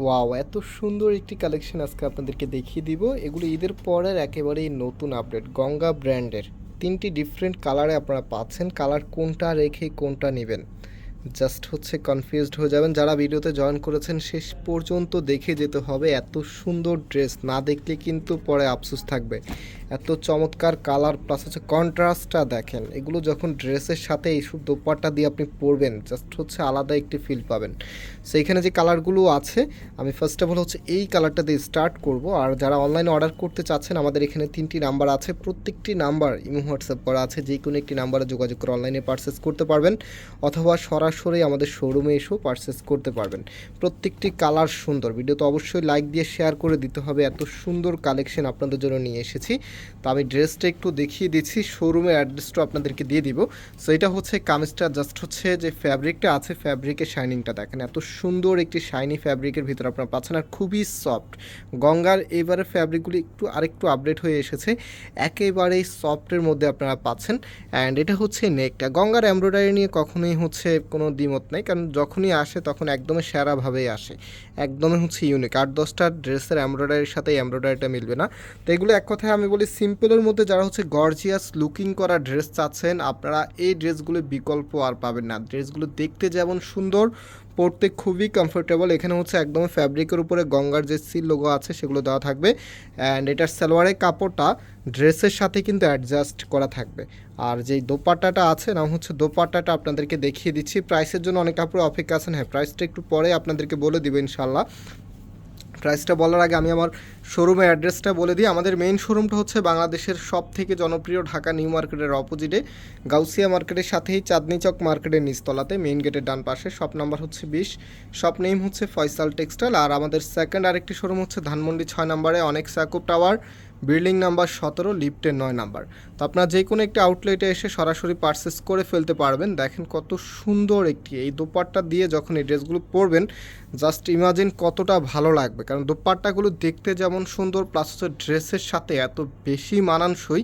Wow এত সুন্দর একটি কালেকশন আজকে আপনাদেরকে দেখিয়ে দিব। এগুলো ঈদের পরের একেবারেই নতুন আপডেট গঙ্গা ব্র্যান্ডের তিনটি ডিফারেন্ট কালারে আপনারা পাচ্ছেন কালার কোনটা রেখে কোনটা নেবেন। জাস্ট হচ্ছে কনফিউজড হয়ে যাবেন। যারা ভিডিওতে জয়েন করেছেন, শেষ পর্যন্ত দেখে যেতে হবে এত সুন্দর ড্রেস না দেখলে কিন্তু পরে আফসোস থাকবে। এত চমৎকার কালার প্লাস হচ্ছে কন্ট্রাস্টটা দেখেন। এগুলো যখন ড্রেসের সাথে এইসব দোপাট্টা দিয়ে আপনি পরবেন জাস্ট হচ্ছে আলাদা একটি ফিল পাবেন। সো এখানে যে কালারগুলো আছে, আমি ফার্স্ট অফ অল হচ্ছে এই কালারটা দিয়ে স্টার্ট করব। আর যারা অনলাইনে অর্ডার করতে চাচ্ছেন, আমাদের এখানে তিনটি নাম্বার আছে। প্রত্যেকটি নাম্বার ইমো হোয়াটসঅ্যাপ করা আছে। যে কোনো একটি নাম্বারে যোগাযোগ করে অনলাইনে পারচেস করতে পারবেন। অথবা সরাসরি আমাদের শোরুমে এসেও পারচেস করতে পারবেন। প্রত্যেকটি কালার সুন্দর। ভিডিও তো অবশ্যই লাইক দিয়ে শেয়ার করে দিতে হবে। এত সুন্দর কালেকশন আপনাদের জন্য নিয়ে এসেছি। তো আমি ড্রেসটা একটু দেখিয়ে দিচ্ছি। শোরুমের অ্যাড্রেসটা আপনাদেরকে দিয়ে দিব। সো এটা হচ্ছে কামিজটা জাস্ট হচ্ছে যে ফ্যাব্রিকটা আছে ফ্যাব্রিকের শাইনিংটা দেখেন। এত সুন্দর একটি শাইনি ফ্যাব্রিকের ভিতরে আপনারা পাচ্ছেন। আর খুবই সফট গঙ্গার এবারে ফ্যাব্রিকগুলি একটু আরেকটু আপডেট হয়ে এসেছে। একেবারেই সফটের মধ্যে আপনারা পাচ্ছেন। অ্যান্ড এটা হচ্ছে নেকটা গঙ্গার এমব্রয়ডারি নিয়ে কখনোই হচ্ছে কোনো দ্বিমত নাই, কারণ যখনই আসে তখন একদমই সেরাভাবেই আসে। একদমই হচ্ছে ইউনিক আট দশটা ড্রেসের এমব্রয়ডারির সাথে এমব্রয়ডারিটা মিলবে না। তো এগুলো এক কথায় আমি বলি সিম্পলের মধ্যে যারা হচ্ছে গর্জিয়াস লুকিং করা ড্রেস চাচ্ছেন, আপনারা এই ড্রেসগুলো বিকল্প আর পাবেন না। ড্রেসগুলো দেখতে যেমন সুন্দর পরতে খুবই কমফোর্টেবল এখানে হচ্ছে একদম ফ্যাব্রিকের উপরে গঙ্গার যে সিল লোগো আছে, সেগুলো দেওয়া থাকবে। অ্যান্ড এটার সালোয়ারের কাপড়টা ড্রেসের সাথে কিন্তু অ্যাডজাস্ট করা থাকবে। আর যেই দোপাট্টাটা আছে না হচ্ছে দোপাট্টাটা আপনাদেরকে দেখিয়ে দিচ্ছি। প্রাইসের জন্য অনেক কাপড় অপেক্ষা আছেন। হ্যাঁ প্রাইসটা একটু পরে আপনাদেরকে বলে দিব ইনশাল্লাহ প্রাইসটা বলার আগে আমি আমার শোরুমের অ্যাড্রেসটা বলে দিই। আমাদের মেইন শোরুমটা হচ্ছে বাংলাদেশের সব থেকে জনপ্রিয় ঢাকা নিউ মার্কেটের অপোজিটে গাউসিয়া মার্কেটের সাথেই চাঁদনি চক মার্কেটের নিচতলাতে মেইন গেটের ডান পাশে শপ নাম্বার হচ্ছে বিশ। শপ নেম হচ্ছে ফয়সাল টেক্সটাইল আর আমাদের সেকেন্ড আরেকটি শোরুম হচ্ছে ধানমন্ডি ছয় নম্বরে, অনেক সাকুব টাওয়ার বিল্ডিং নাম্বার সতেরো, লিফটের নয় নাম্বার। তো আপনার যে কোনো একটি আউটলেটে এসে সরাসরি পারচেস করে ফেলতে পারবেন। দেখেন কত সুন্দর একটি, এই দোপাট্টা দিয়ে যখন এই ড্রেসগুলো পরবেন জাস্ট ইমাজিন কতটা ভালো লাগবে। কারণ দোপাট্টাগুলো দেখতে যেমন সুন্দর প্লাস হচ্ছে ড্রেসের সাথে এত বেশি মানানসই।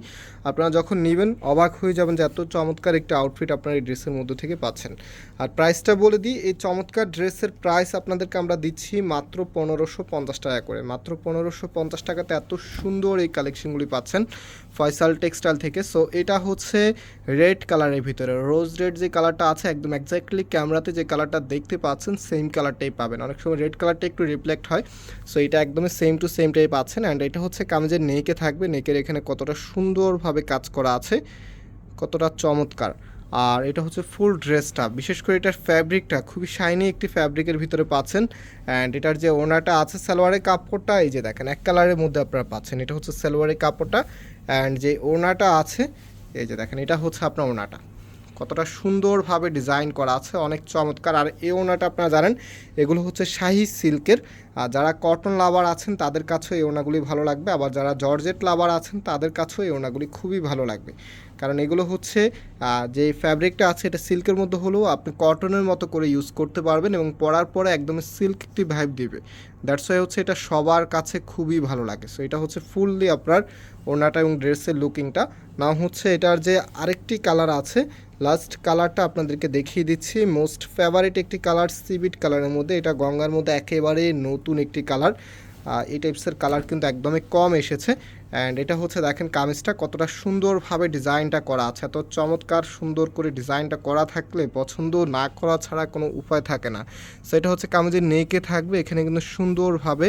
আপনারা যখন নেবেন, অবাক হয়ে যাবেন যে এত চমৎকার একটি আউটফিট আপনার এই ড্রেসের মধ্যে থেকে পাচ্ছেন। আর প্রাইসটা বলে দিই, এই চমৎকার ড্রেসের প্রাইস আপনাদেরকে আমরা দিচ্ছি মাত্র পনেরোশো পঞ্চাশ টাকা করে। মাত্র পনেরোশো পঞ্চাশ টাকাতে এত সুন্দর কালেকশনগুলি পাচ্ছেন ফয়সাল টেক্সটাইল থেকে। সো এটা হচ্ছে রেড কালারের ভিতরে। রোজ রেড যে কালারটা আছে, একদম একজ্যাক্টলি ক্যামেরাতে যে কালারটা দেখতে পাচ্ছেন সেম কালারটাই পাবেন। অনেক সময় রেড কালারটা একটু রিফ্লেক্ট হয়। সো এটা একদমই সেম টু সেম টাইপ পাচ্ছেন। অ্যান্ড এটা হচ্ছে কামিজের নেকে থাকবে। নেকের এখানে কতটা সুন্দরভাবে কাজ করা আছে, কতটা চমৎকার। আর এটা হচ্ছে ফুল ড্রেসটা। বিশেষ করে এটার ফ্যাব্রিকটা খুবই শাইনি একটি ফ্যাব্রিকের ভিতরে পাচ্ছেন। অ্যান্ড এটার যে ওনাটা আছে সালোয়ারের কাপড়টা, এই যে দেখেন, এক কালারের মধ্যে আপনারা পাচ্ছেন। এটা হচ্ছে সালোয়ারের কাপড়টা, অ্যান্ড যে ওনাটা আছে, এই যে দেখেন, এটা হচ্ছে আপনার ওনাটা কতটা সুন্দরভাবে ডিজাইন করা আছে, অনেক চমৎকার। আর এই ওনাটা আপনারা জানেন, এগুলো হচ্ছে শাহি সিল্কের। আর যারা কটন লাভার আছেন, তাদের কাছেও এই ওনাগুলি ভালো লাগবে। আবার যারা জর্জেট লাভার আছেন, তাদের কাছেও এই ওনাগুলি খুবই ভালো লাগবে। কারণ এগুলো হচ্ছে যে ফ্যাব্রিকটা আছে, এটা সিল্কের মধ্যে হলেও আপনি কটনের মতো করে ইউজ করতে পারবেন এবং পরার পরে একদম সিল্ক একটি ভাইব দিবে। দ্যাটস ওয়াই হচ্ছে এটা সবার কাছে খুবই ভালো লাগে। সো এটা হচ্ছে ফুললি আপনার ওনাটা এবং ড্রেসের লুকিংটা না হচ্ছে এটার যে আরেকটি কালার আছে লাস্ট কালারটা আপনাদেরকে দেখিয়ে দিচ্ছি। মোস্ট ফেভারিট একটি কালার সিবিট কালারের মধ্যে। এটা গঙ্গার মধ্যে একেবারে নতুন একটি কালার এই টাইপসের কালার কিন্তু একদমই কম এসেছে। অ্যান্ড এটা হচ্ছে দেখেন কামিজটা, কতটা সুন্দরভাবে ডিজাইনটা করা আছে। এত চমৎকার সুন্দর করে ডিজাইনটা করা থাকলে পছন্দ না করা ছাড়া কোনো উপায় থাকে না। সো এটা হচ্ছে কামিজের নেকে থাকবে। এখানে কিন্তু সুন্দরভাবে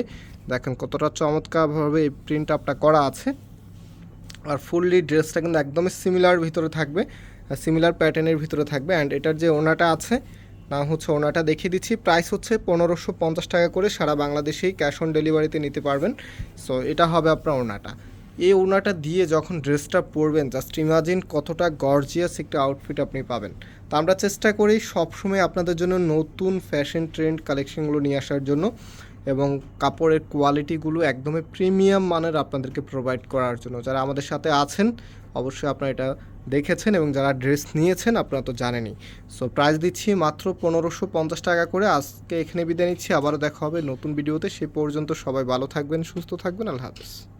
দেখেন কতটা চমৎকারভাবে এই প্রিন্ট আপটা করা আছে। আর ফুললি ড্রেসটা কিন্তু একদমই সিমিলার ভিতরে থাকবে। সিমিলার প্যাটার্নের ভিতরে থাকবে অ্যান্ড এটার যে ওনাটা আছে না হচ্ছে ওনাটা, দেখিয়ে দিচ্ছি। প্রাইস হচ্ছে পনেরোশো পঞ্চাশ টাকা করে, সারা বাংলাদেশেই ক্যাশ অন ডেলিভারিতে নিতে পারবেন। সো এটা হবে আপনার ওনাটা। এই ওনাটা দিয়ে যখন ড্রেসটা পরবেন জাস্ট ইমাজিন কতটা গর্জিয়াস একটা আউটফিট আপনি পাবেন। তা আমরা চেষ্টা করি সবসময় আপনাদের জন্য নতুন ফ্যাশন ট্রেন্ড কালেকশনগুলো নিয়ে আসার জন্য। এবং কাপড়ের কোয়ালিটিগুলো একদমই প্রিমিয়াম মানের আপনাদেরকে প্রোভাইড করার জন্য। যারা আমাদের সাথে আছেন, অবশ্যই আপনারা এটা দেখেছেন এবং যারা ড্রেস নিয়েছেন, আপনারা তো জানেনই। সো প্রাইস দিচ্ছি মাত্র পনেরোশো পঞ্চাশ টাকা করে। আজকে এখানে বিদায় নিচ্ছি। আবারও দেখা হবে নতুন ভিডিওতে সে পর্যন্ত সবাই ভালো থাকবেন, সুস্থ থাকবেন। আল্লাহ হাফেজ।